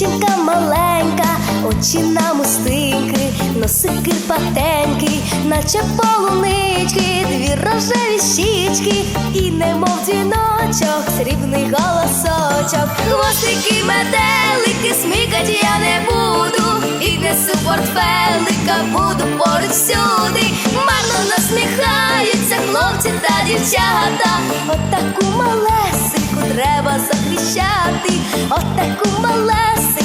дівчинка маленька, очі намустинки, носики патеньки, наче полунички, дві рожеві щічки, і немов дзвіночок, срібний голосочок, хвостики, метелики, смикать я не буду, і несу портфелика, буду поруч всюди, марно насміхаються хлопці та дівчата, отаку малесеньку треба захищати, отаку малесеньку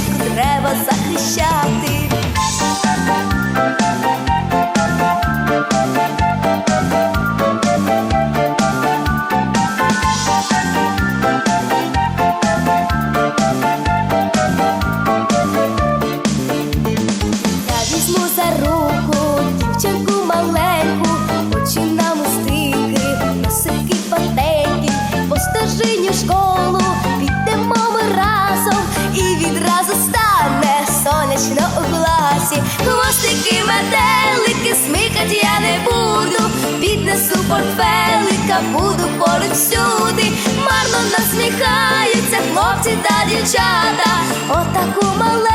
школу. Підемо ми разом, і відразу стане сонячно у класі. Хвостики, метелики, смикать я не буду, піднесу портфелика, буду поруч всюди, марно насміхаються хлопці та дівчата, отаку малесеньку